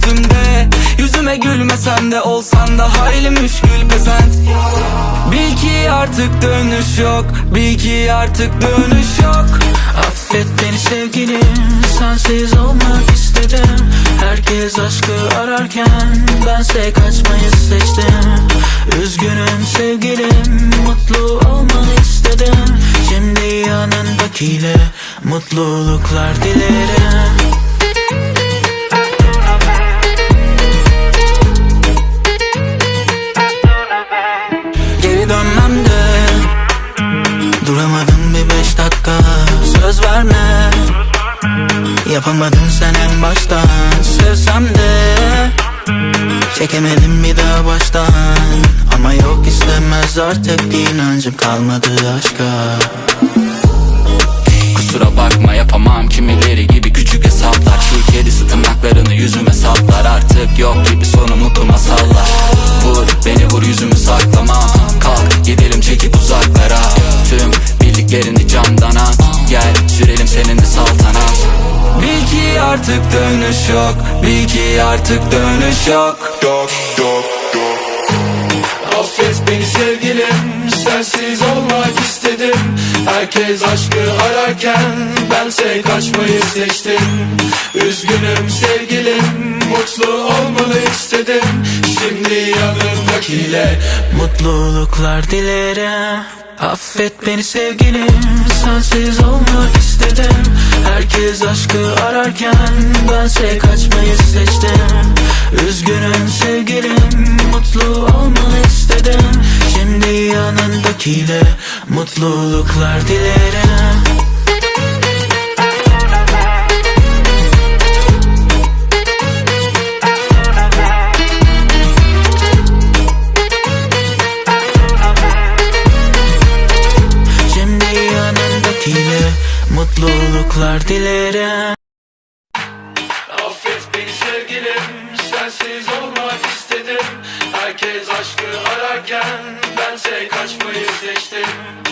üstümde. Yüzüme gülmesen de Olsan da hayli müşkül pesent. Bil ki artık dönüş yok Bil ki artık dönüş yok. Affet beni sevgilim Sensiz olmak istedim. Herkes aşkı ararken Bense kaçmayı seçtim. Üzgünüm sevgilim Mutlu olmanı istedim. Şimdi yanındakiyle Mutluluklar dilerim Geri dönmem de Duramadım bir beş dakika. Söz verme Yapamadın sen en baştan. Sevsem de Çekemedim bir daha baştan. Ama yok istemez artık inancım kalmadı aşka. Kusura bakma yapamam kimileri gibi küçük hesaplar. Şu kedisi tırnaklarını yüzüme saplar. Artık yok gibi sonu mutlu masallar Vur beni vur yüzümü saklamam bildiklerini camdan at Gel sürelim seninle saltanat Bil ki artık dönüş yok. Bil ki artık dönüş yok. Affet beni sevgilim. Sensiz olmak istedim. Herkes aşkı ararken Bense kaçmayı seçtim. Üzgünüm sevgilim yanımdakiyle Mutluluklar dilerim. Affet beni sevgilim. Sensiz olmak istedim. Herkes aşkı ararken Bense kaçmayı seçtim. Üzgünüm sevgilim. Mutlu olmanı istedim. Şimdi yanındakiyle Mutluluklar dilerim yanındakiyle Mutluluklar dilerim. Affet beni sevgilim Sensiz olmak istedim. Herkes aşkı ararken Bense kaçmayı seçtim